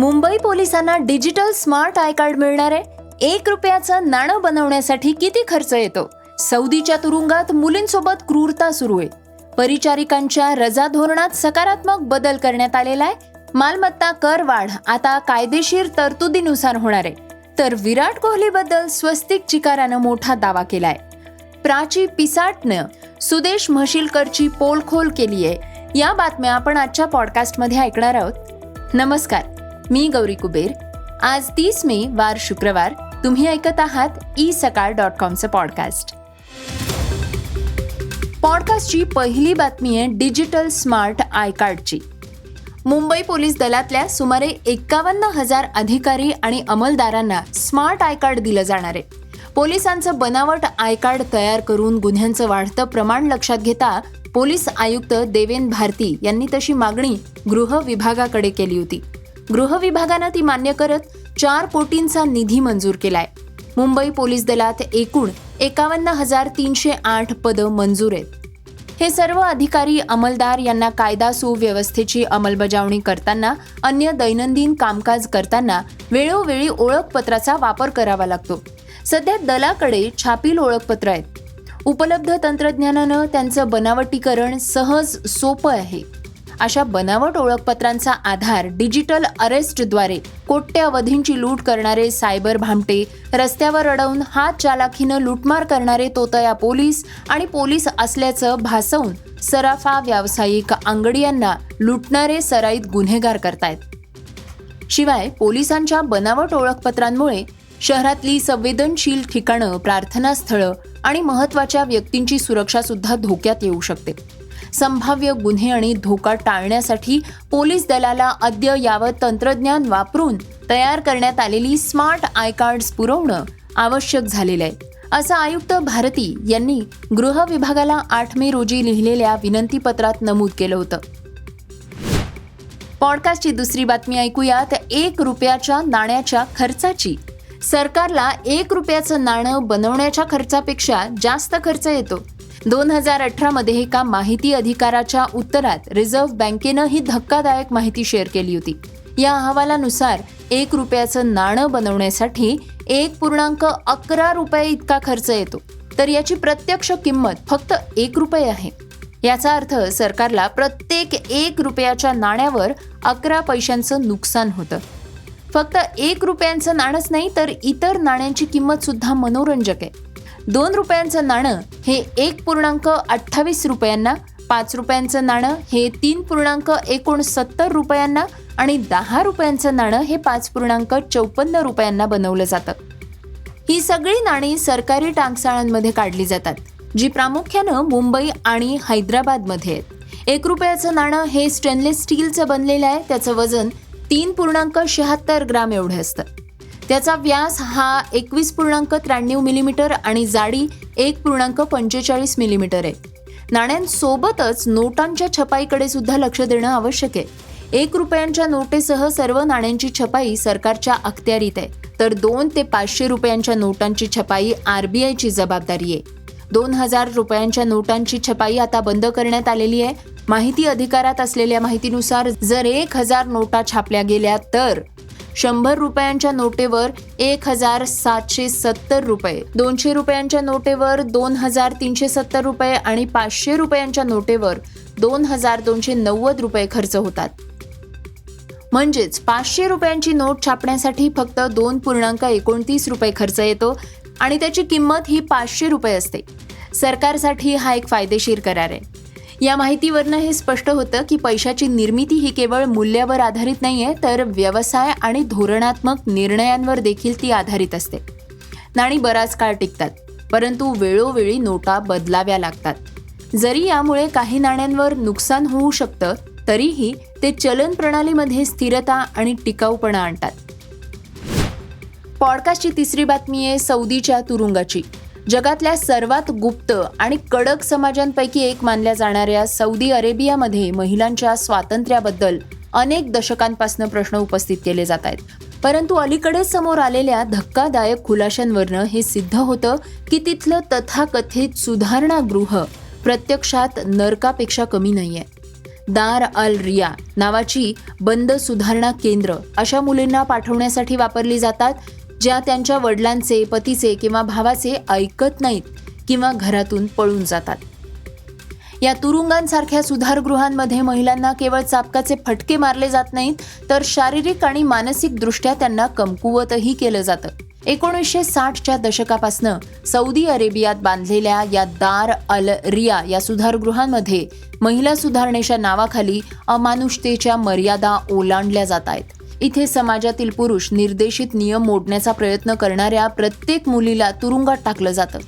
मुंबई पोलिसांना digital smart I card मिळणार आहे. एक रुपयाचं नाणं बनवण्यासाठी किती खर्च येतो? सौदीच्या तुरुंगात मुलींसोबत क्रूरता सुरू आहे. परिचारिकांच्या रजा धोरणात सकारात्मक बदल करण्यात आलेला आहे. मालमत्ता कर वाढ आता कायदेशीर तरतुदीनुसार होणार आहे. तर विराट कोहलीबद्दल स्वस्तिक चिकारानं मोठा दावा केलाय. प्राची पिसाटनं सुदेश म्हशीलकरची पोलखोल केली आहे या बातम्या आपण आजच्या पॉडकास्टमध्ये ऐकणार आहोत. नमस्कार. मी गौरी कुबेर. आज तीस मे वार शुक्रवार. तुम्ही ऐकत आहात ई सकाळ डॉट कॉमचं पॉडकास्ट पॉडकास्टची पहिली बातमी आहे डिजिटल स्मार्ट आय कार्डची. मुंबई पोलीस दलातल्या सुमारे एकावन्न हजार अधिकारी आणि अंमलदारांना स्मार्ट आय कार्ड दिलं जाणार आहे. पोलिसांचं बनावट आय कार्ड तयार करून गुन्ह्यांचं वाढतं प्रमाण लक्षात घेता पोलीस आयुक्त देवेन भारती यांनी तशी मागणी गृह विभागाकडे केली होती. गृहविभागानं ती मान्य करत चार कोटींचा निधी मंजूर केलाय. मुंबई पोलीस दलात एकूण एकावन्न हजार तीनशे आठ पदं मंजूर आहेत. हे सर्व अधिकारी अंमलदार यांना कायदा सुव्यवस्थेची अंमलबजावणी करताना अन्य दैनंदिन कामकाज करताना वेळोवेळी ओळखपत्राचा वापर करावा लागतो. सध्या दलाकडे छापील ओळखपत्र आहेत. उपलब्ध तंत्रज्ञानानं त्यांचं बनावटीकरण सहज सोपं आहे. अशा बनावट ओळखपत्रांचा आधार डिजिटल अरेस्टद्वारे कोट्यावधींची लूट करणारे सायबर भामटे रस्त्यावर अडवून हात चालाखीनं लूटमार करणारे तोतया पोलीस आणि पोलीस असल्याचं भासवून सराफा व्यावसायिक अंगडियांना लुटणारे सराईत गुन्हेगार करतायत. शिवाय पोलिसांच्या बनावट ओळखपत्रांमुळे शहरातली संवेदनशील ठिकाणं प्रार्थनास्थळं आणि महत्त्वाच्या व्यक्तींची सुरक्षा सुद्धा धोक्यात येऊ शकते. संभाव्य गुन्हे आणि धोका टाळण्यासाठी पोलीस दलाला अद्ययावत तंत्रज्ञान वापरून तयार करण्यात आलेली स्मार्ट आय कार्ड्स पुरवणं आवश्यक झालेलं आहे. असं आयुक्त भारती यांनी गृह विभागाला आठ मे रोजी लिहिलेल्या विनंतीपत्रात नमूद केलं होतं. पॉडकास्टची दुसरी बातमी ऐकूयात. एक रुपयाच्या नाण्याच्या खर्चाची. सरकारला एक रुपयाचं नाणं बनवण्याच्या खर्चापेक्षा जास्त खर्च येतो. दोन हजार अठरामध्ये एका माहिती अधिकाराच्या उत्तरात रिझर्व्ह बँकेनं ही धक्कादायक माहिती शेअर केली होती. या अहवालानुसार एक रुपयाचं नाणं बनवण्यासाठी एक पूर्णांक अकरा रुपये इतका खर्च येतो. तर याची प्रत्यक्ष किंमत फक्त एक रुपये आहे. याचा अर्थ सरकारला प्रत्येक एक रुपयाच्या नाण्यावर अकरा पैशांचं नुकसान होतं. फक्त एक रुपयांचं नाणंच नाही तर इतर नाण्यांची किंमत सुद्धा मनोरंजक आहे. दोन रुपयांचं नाणं हे एक पूर्णांक अठ्ठावीस रुपयांना पाच रुपयांचं नाणं हे तीन पूर्णांक एकोणसत्तर रुपयांना आणि दहा रुपयांचं नाणं हे पाच पूर्णांक चौपन्न रुपयांना बनवलं जातं. ही सगळी नाणी सरकारी टांगसाळांमध्ये काढली जातात जी प्रामुख्यानं मुंबई आणि हैदराबादमध्ये आहेत. एक रुपयाचं नाणं हे स्टेनलेस स्टीलचं बनलेलं आहे त्याचं वजन तीन पूर्णांक शहात्तर ग्राम एवढं असतं. त्याचा व्यास हा एकवीस पूर्णांक त्र्याण्णव मिलीमीटर आणि जाडी एक पूर्णांक पंचेचाळीस मिलीमीटर आहे. नाण्यांसोबतच नोटांच्या छपाईकडे सुद्धा लक्ष देणं आवश्यक आहे. एक रुपयांच्या नोटेसह सर्व नाण्यांची छपाई सरकारच्या अखत्यारीत आहे. तर दोन ते पाचशे रुपयांच्या नोटांची छपाई आरबीआयची जबाबदारी आहे. दोन हजार रुपयांच्या नोटांची छपाई आता बंद करण्यात आलेली आहे. माहिती अधिकारात असलेल्या माहितीनुसार जर एक हजार नोटा छापल्या गेल्या तर शंभर रुपयांच्या नोटेवर एक हजार सातशे सत्तर रुपये दोनशे रुपयांच्या नोटेवर दोन हजार तीनशे सत्तर रुपये आणि पाचशे रुपयांच्या नोटेवर दोन हजार दोनशे नव्वद रुपये खर्च होतात. म्हणजेच पाचशे रुपयांची नोट छापण्यासाठी फक्त दोन पूर्णांक एकोणतीस रुपये खर्च येतो आणि त्याची किंमत ही पाचशे रुपये असते. सरकारसाठी हा एक फायदेशीर करार आहे. या माहितीवरनं हे स्पष्ट होतं की पैशाची निर्मिती ही केवळ मूल्यावर आधारित नाहीये तर व्यवसाय आणि धोरणात्मक निर्णयांवर देखील ती आधारित असते. नाणी बराच काळ टिकतात परंतु वेळोवेळी नोटा बदलाव्या लागतात. जरी यामुळे काही नाण्यांवर नुकसान होऊ शकतं तरीही ते चलन प्रणालीमध्ये स्थिरता आणि टिकाऊपणा आणतात. पॉडकास्टची तिसरी बातमी आहे सौदीच्या तुरुंगाची. जगातल्या सर्वात गुप्त आणि कडक समाजांपैकी एक मानल्या जाणाऱ्या सौदी अरेबियामध्ये महिलांच्या स्वातंत्र्याबद्दल अनेक दशकांपासून प्रश्न उपस्थित केले जात आहेत. परंतु अलीकडेच समोर आलेल्या धक्कादायक खुलाशांवरनं हे सिद्ध होतं की तिथलं तथाकथित सुधारणागृह प्रत्यक्षात नरकापेक्षा कमी नाहीये. दार अल रिया नावाची बंद सुधारणा केंद्र अशा मुलींना पाठवण्यासाठी वापरली जातात ज्या त्यांच्या वडिलांचे पतीचे किंवा भावाचे ऐकत नाहीत किंवा घरातून पळून जातात. या तुरुंगांसारख्या सुधारगृहांमध्ये महिलांना केवळ चापकाचे फटके मारले जात नाहीत तर शारीरिक आणि मानसिकदृष्ट्या त्यांना कमकुवतही केलं जातं. एकोणीसशे साठच्या दशकापासनं सौदी अरेबियात बांधलेल्या या दार अल रिया या सुधारगृहांमध्ये महिला सुधारणेच्या नावाखाली अमानुषतेच्या मर्यादा ओलांडल्या जात आहेत. इथे समाजातील पुरुष निर्देशित नियम मोडण्याचा प्रयत्न करणाऱ्या प्रत्येक मुलीला तुरुंगात टाकलं जातं.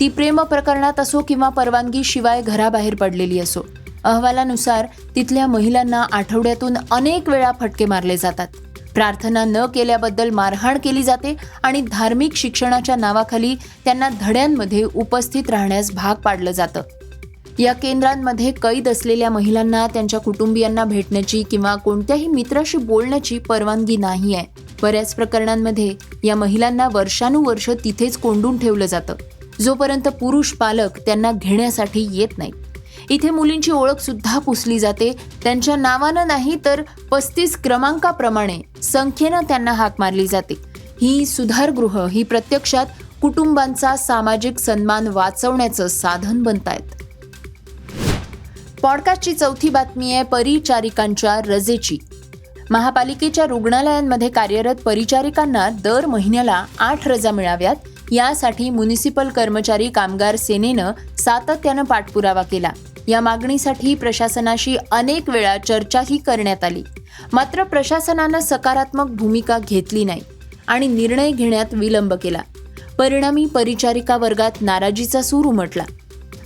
ती प्रेम प्रकरणात असो किंवा परवानगी शिवाय घराबाहेर पडलेली असो. अहवालानुसार तिथल्या महिलांना आठवड्यातून अनेक वेळा फटके मारले जातात. प्रार्थना न केल्याबद्दल मारहाण केली जाते आणि धार्मिक शिक्षणाच्या नावाखाली त्यांना धड्यांमध्ये उपस्थित राहण्यास भाग पाडलं जातं. या केंद्रांमध्ये कैद असलेल्या महिलांना त्यांच्या कुटुंबियांना भेटण्याची किंवा कोणत्याही मित्राशी बोलण्याची परवानगी नाही आहे. बऱ्याच प्रकरणांमध्ये या महिलांना वर्षानुवर्ष तिथेच कोंडून ठेवलं जातं. जोपर्यंत पुरुष पालक त्यांना घेण्यासाठी येत नाही इथे मुलींची ओळख सुद्धा पुसली जाते. त्यांच्या नावानं नाही तर पस्तीस क्रमांकाप्रमाणे संख्येनं त्यांना हाक मारली जाते. ही सुधारगृह ही प्रत्यक्षात कुटुंबांचा सामाजिक सन्मान वाचवण्याचं साधन बनतायत. पॉडकास्टची चौथी बातमी आहे परिचारिकांच्या रजेची. महापालिकेच्या रुग्णालयांमध्ये कार्यरत परिचारिकांना दर महिन्याला आठ रजा मिळाव्यात. यासाठी म्युनिसिपल कर्मचारी कामगार सेनेनं सातत्यानं पाठपुरावा केला. या मागणीसाठी प्रशासनाशी अनेक वेळा चर्चाही करण्यात आली. मात्र प्रशासनानं सकारात्मक भूमिका घेतली नाही आणि निर्णय घेण्यात विलंब केला. परिणामी परिचारिका वर्गात नाराजीचा सूर उमटला.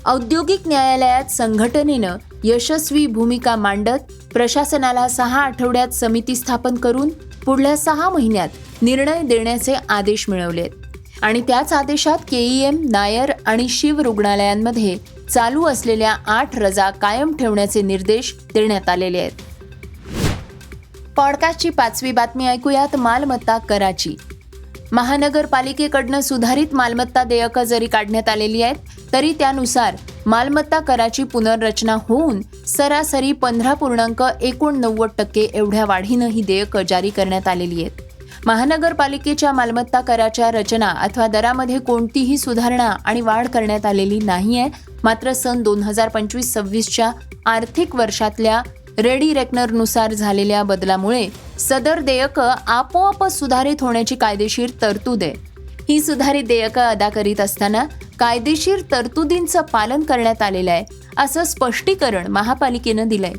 औद्योगिक न्यायालयात संघटनेनं यशस्वी भूमिका मांडत प्रशासनाला सहा आठवड्यात समिती स्थापन करून पुढल्या सहा महिन्यात निर्णय देण्याचे आदेश मिळवले आहेत आणि त्याच आदेशात केईएम नायर आणि शिव रुग्णालयांमध्ये चालू असलेल्या आठ रजा कायम ठेवण्याचे निर्देश देण्यात आलेले आहेत. पॉडकास्टची पाचवी बातमी ऐकूयात मालमत्ता कराची. महानगरपालिकेकडनं सुधारित मालमत्ता देयकं जरी काढण्यात आलेली आहेत तरी त्यानुसार मालमत्ता कराची पुनर्रचना होऊन सरासरी पंधरा पूर्णांक एकोणनव्वद टक्के एवढ्या वाढीनं ही देयकं जारी करण्यात आलेली आहेत. महानगरपालिकेच्या मालमत्ता कराच्या रचना अथवा दरामध्ये कोणतीही सुधारणा आणि वाढ करण्यात आलेली नाही आहे मात्र सन दोन हजार पंचवीस सव्वीसच्या आर्थिक वर्षातल्या रेडी रेकनरनुसार झालेल्या बदलामुळे सदर देयकं आपोआपच सुधारित होण्याची कायदेशीर तरतूद आहे. ही सुधारित देयकं अदा करीत असताना कायदेशीर तरतुदींचं पालन करण्यात आलेलं आहे असं स्पष्टीकरण महापालिकेनं दिलंय.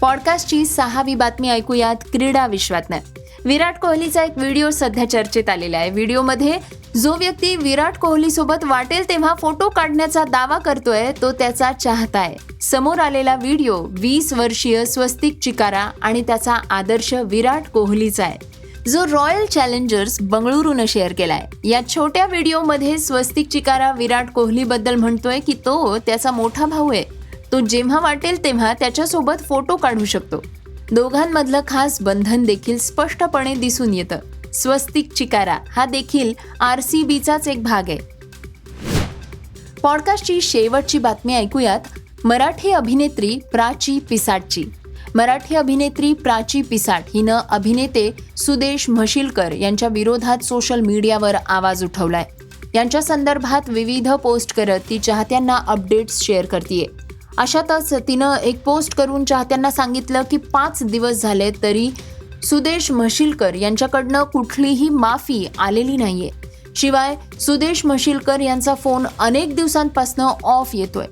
पॉडकास्टची सहावी बातमी ऐकूयात क्रीडा विश्वातनं. विराट कोहलीचा एक व्हिडिओ सध्या चर्चेत आलेला आहे. व्हिडिओमध्ये जो व्यक्ती विराट कोहली सोबत वाटेल तेव्हा फोटो काढण्याचा दावा करतोय तो त्याचा चाहता आहे. समोर आलेला व्हिडिओ वीस वर्षीय स्वस्तिक चिकारा आणि त्याचा आदर्श विराट कोहलीचा आहे. जो रॉयल चॅलेंजर्स बंगळुरूनं शेअर केलाय. या छोट्या व्हिडिओमध्ये स्वस्तिक चिकारा विराट कोहलीबद्दल म्हणतोय की तो त्याचा मोठा भाऊ आहे. तो जेव्हा वाटेल तेव्हा त्याच्यासोबत फोटो काढू शकतो. दोघांमधलं खास बंधन देखील स्पष्टपणे दिसून येतं. स्वस्तिक चिकारा हा देखील आर सी बीचाच एक भाग आहे. पॉडकास्टची शेवटची बातमी ऐकूयात. मराठी अभिनेत्री प्राची पिसाटची. मराठी अभिनेत्री प्राची पिसाट हिनं अभिनेते सुदेश म्हशीलकर यांच्या विरोधात सोशल मीडियावर आवाज उठवलाय. यांच्या संदर्भात विविध पोस्ट करत ती चाहत्यांना अपडेट्स शेअर करते अशातच तिनं एक पोस्ट करून चाहत्यांना सांगितलं की पाच दिवस झाले तरी सुदेश म्हशीलकर यांच्याकडनं कुठलीही माफी आलेली नाहीये. शिवाय सुदेश म्हशीलकर यांचा फोन अनेक दिवसांपासून ऑफ येतोय.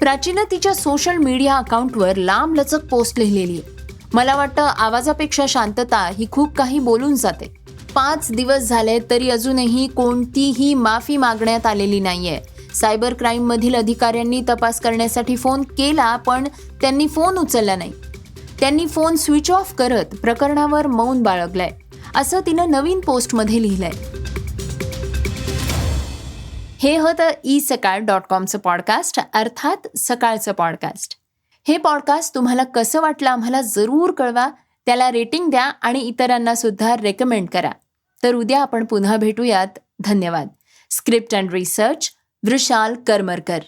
प्राचीनं तिच्या सोशल मीडिया अकाउंटवर लांब लचक पोस्ट लिहिलेली आहे. मला वाटतं आवाजापेक्षा शांतता ही खूप काही बोलून जाते. पाच दिवस झाले तरी अजूनही कोणतीही माफी मागण्यात आलेली नाहीये. सायबर क्राईममधील अधिकाऱ्यांनी तपास करण्यासाठी फोन केला पण त्यांनी फोन उचलला नाही. त्यांनी फोन स्विच ऑफ करत प्रकरणावर मौन बाळगलाय असं तिनं नवीन पोस्टमध्ये लिहिलंय. हे होतं ई सकाळ डॉट कॉमचं पॉडकास्ट अर्थात सकाळचं पॉडकास्ट. हे पॉडकास्ट तुम्हाला कसं वाटलं आम्हाला जरूर कळवा त्याला रेटिंग द्या आणि इतरांना सुद्धा रेकमेंड करा. तर उद्या आपण पुन्हा भेटूयात. धन्यवाद. Script and research Vrushal Karmarkar